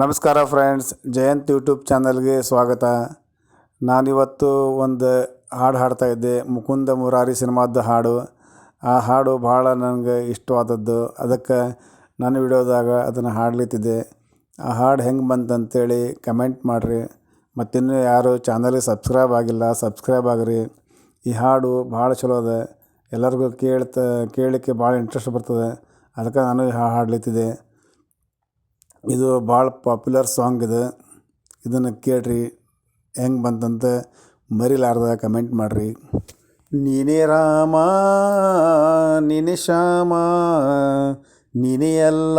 ನಮಸ್ಕಾರ friends, Jayant YouTube ಚಾನಲ್ಗೆ ಸ್ವಾಗತ. ನಾನಿವತ್ತು ಒಂದು ಹಾಡು ಹಾಡ್ತಾ ಇದ್ದೆ, ಮುಕುಂದ ಮುರಾರಿ ಸಿನಿಮಾದ ಹಾಡು. ಆ ಹಾಡು ಭಾಳ ನನಗೆ ಇಷ್ಟವಾದದ್ದು. ಅದಕ್ಕೆ ನನ್ನ ವಿಡಿಯೋದಾಗ ಅದನ್ನು ಹಾಡ್ಲಿತ್ತಿದ್ದೆ. ಆ ಹಾಡು ಹೆಂಗೆ ಬಂತಂತೇಳಿ ಕಮೆಂಟ್ ಮಾಡಿರಿ. ಮತ್ತಿನ್ನೂ ಯಾರು ಚಾನಲ್ಗೆ ಸಬ್ಸ್ಕ್ರೈಬ್ ಆಗಿಲ್ಲ, ಸಬ್ಸ್ಕ್ರೈಬ್ ಆಗಿರಿ. ಈ ಹಾಡು ಭಾಳ ಚಲೋ ಅದ. ಎಲ್ಲರಿಗೂ ಕೇಳ್ತಾ, ಕೇಳಲಿಕ್ಕೆ ಭಾಳ ಇಂಟ್ರೆಸ್ಟ್ ಬರ್ತದೆ. ಅದಕ್ಕೆ ನಾನು ಹಾಡು ಇದು ಭಾಳ ಪಾಪ್ಯುಲರ್ ಸಾಂಗ್ ಇದು. ಇದನ್ನು ಕೇಳ್ರಿ, ಹೆಂಗೆ ಬಂತಂತ ಮರಿಲಾರ್ದ ಕಮೆಂಟ್ ಮಾಡಿರಿ. ನೀನೇ ರಾಮ, ನೀನೆ ಶ್ಯಾಮ, ನೀನೇ ಎಲ್ಲ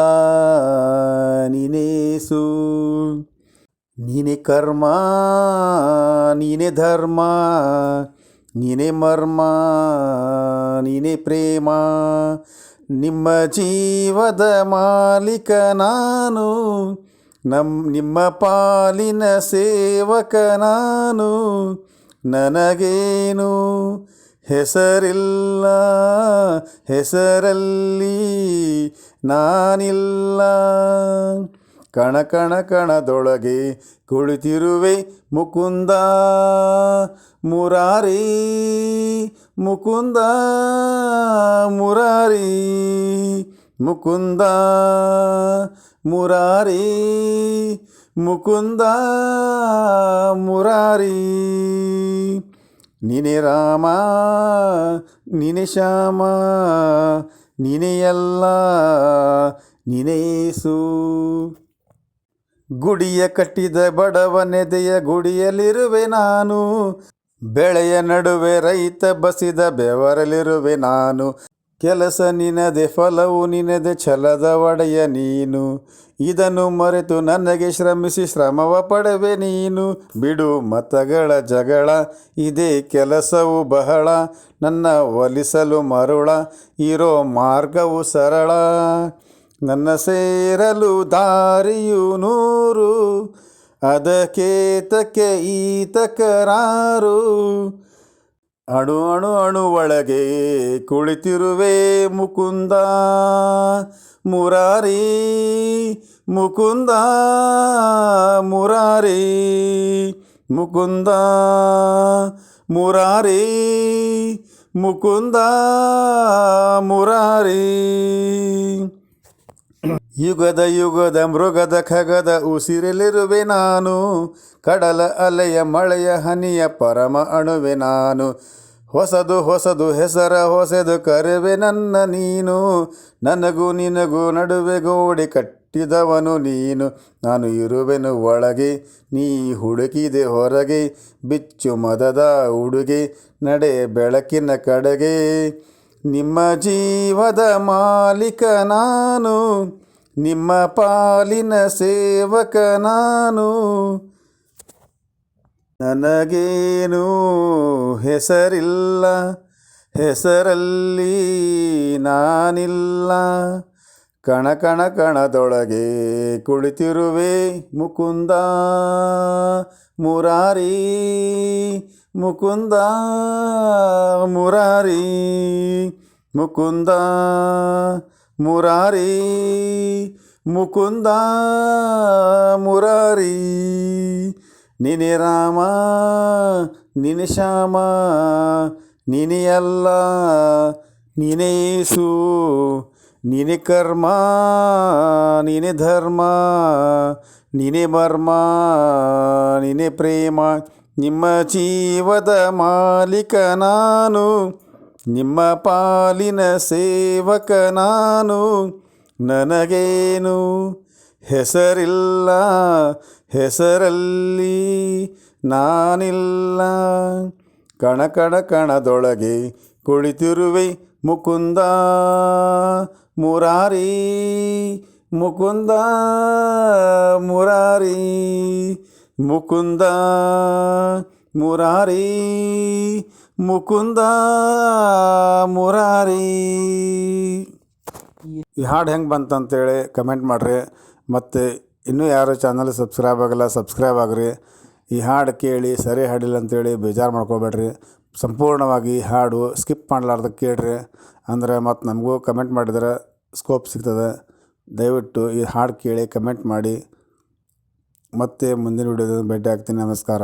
ನೀನೇಸು ನೀನೇ ಕರ್ಮ, ನೀನೇ ಧರ್ಮ ನೀನೇ ಮರ್ಮ ನೀನೇ ಪ್ರೇಮ, ನಿಮ್ಮ ಜೀವದ ಮಾಲೀಕ ನಾನು ನಮ್ಮ ನಿಮ್ಮ ಪಾಲಿನ ಸೇವಕ ನಾನು, ನನಗೇನು ಹೆಸರಿಲ್ಲ, ಹೆಸರಲ್ಲಿ ನಾನಿಲ್ಲ. ಕಣ ಕಣ ಕಣದೊಳಗೆ ಕುಳಿತಿರುವೆ ಮುಕುಂದ. ಮುರಾರಿ ಮುಕುಂದ ಮುರಾರಿ ಮುಕುಂದ ಮುರಾರಿ ಮುಕುಂದ, ಮುರಾರಿ. ನೀನೆ ರಾಮ ನೀನೆ ಶ್ಯಾಮ ನೀನೇ ನಿನೇಸು ನೀನೇಸು ಗುಡಿಯ ಕಟ್ಟಿದ ಬಡವನೆದೆಯ ಗುಡಿಯಲ್ಲಿರುವೆ ನಾನು. ಬೆಳೆಯ ನಡುವೆ ರೈತ ಬಸಿದ ಬೆವರಲಿರುವೆ ನಾನು. ಕೆಲಸ ನಿನದೆ, ಫಲವು ನಿನದೆ, ಛಲದ ಒಡೆಯ ನೀನು. ಇದನ್ನು ಮರೆತು ನನಗೆ ಶ್ರಮಿಸಿ ಶ್ರಮವ ಪಡವೆ ನೀನು. ಬಿಡು ಮತಗಳ ಜಗಳ, ಇದೇ ಕೆಲಸವು ಬಹಳ. ನನ್ನ ಒಲಿಸಲು ಮರುಳ, ಇರೋ ಮಾರ್ಗವು ಸರಳ. ನನ್ನ ಸೇರಲು ದಾರಿಯು ನೂರು ಅದಕ್ಕೇತಕ್ಕೆ ಈತಕರಾರು ಅಣು ಅಣು ಅಣು ಒಳಗೆ ಕುಳಿತಿರುವೆ ಮುಕುಂದ, ಮುರಾರಿ ಮುಕುಂದ ಮುರಾರಿ ಮುಕುಂದ ಮುರಾರಿ ಮುಕುಂದ, ಮುರಾರಿ. ಯುಗದ ಯುಗದ ಮೃಗದ ಖಗದ ಉಸಿರಲಿರುವೆ ನಾನು, ಕಡಲ ಅಲೆಯ ಮಳೆಯ ಹನಿಯ ಪರಮ ಅಣುವೆ ನಾನು. ಹೊಸದು ಹೊಸದು ಹೆಸರ ಹೊಸದು ಕರೆವೆ ನನ್ನ ನೀನು, ನನಗೂ ನಿನಗೂ ನಡುವೆ ಗೋಡೆ ಕಟ್ಟಿದವನು ನೀನು. ನಾನು ಇರುವೆನು ಒಳಗೆ, ನೀ ಹುಡುಕಿದೆ ಹೊರಗೆ, ಬಿಚ್ಚು ಮದದ ಉಡುಗೆ, ನಡೆ ಬೆಳಕಿನ ಕಡೆಗೆ. ನಿಮ್ಮ ಜೀವದ ಮಾಲೀಕ ನಾನು ನಿಮ್ಮ ಪಾಲಿನ ಸೇವಕ ನಾನು. ನನಗೇನು ಹೆಸರಿಲ್ಲ ಹೆಸರಲ್ಲಿ ನಾನಿಲ್ಲ. ಕಣ ಕಣ ಕಣದೊಳಗೆ ಕುಳಿತಿರುವೆ ಮುಕುಂದ. ಮುರಾರಿ ಮುಕುಂದ ಮುರಾರಿ ಮುಕುಂದ ಮುರಾರಿ ಮುಕುಂದ, ಮುರಾರಿ. ನೀನೆ ರಾಮ, ನಿನೆ ಶ್ಯಾಮ, ನೀನೇ ನಿನೇಸು ನೀನೇಸು ನೀನೇ ಕರ್ಮ, ನೀನೇ ಧರ್ಮ, ನೀನೇ ಮರ್ಮ, ನೀನೇ ಪ್ರೇಮ. ನಿಮ್ಮ ಜೀವದ ಮಾಲೀಕ ನಾನು, ನಿಮ್ಮ ಪಾಲಿನ ಸೇವಕ ನಾನು. ನನಗೇನು ಹೆಸರಿಲ್ಲ, ಹೆಸರಲ್ಲಿ ನಾನಿಲ್ಲ. ಕಣ ಕಣ ಕಣದೊಳಗೆ ಕುಳಿತಿರುವೆ ಮುಕುಂದ ಮುರಾರಿ, ಮುಕುಂದ ಮುರಾರಿ ಮುಕುಂದ ಮುರಾರಿ ಮುಕುಂದ, ಮುರಾರಿ. ಈ ಹಾಡು ಹೆಂಗೆ ಬಂತಂತೇಳಿ ಕಮೆಂಟ್ ಮಾಡಿರಿ. ಮತ್ತು ಇನ್ನೂ ಯಾರು ಚಾನಲ್ ಸಬ್ಸ್ಕ್ರೈಬ್ ಆಗಲ್ಲ, ಸಬ್ಸ್ಕ್ರೈಬ್ ಆಗಿರಿ. ಈ ಹಾಡು ಕೇಳಿ ಸರಿ ಹಾಡಿಲ್ಲ ಅಂತೇಳಿ ಬೇಜಾರು ಮಾಡ್ಕೋಬೇಡ್ರಿ. ಸಂಪೂರ್ಣವಾಗಿ ಹಾಡು ಸ್ಕಿಪ್ ಮಾಡಲಾರ್ದ ಕೇಳ್ರಿ. ಅಂದರೆ ಮತ್ತು ನಮಗೂ ಕಮೆಂಟ್ ಮಾಡಿದ್ರೆ ಸ್ಕೋಪ್ ಸಿಗ್ತದೆ. ದಯವಿಟ್ಟು ಈ ಹಾಡು ಕೇಳಿ ಕಮೆಂಟ್ ಮಾಡಿ. ಮತ್ತೆ ಮುಂದಿನ ವಿಡಿಯೋದಲ್ಲಿ ಭೇಟಿ ಆಗ್ತೀನಿ. ನಮಸ್ಕಾರ.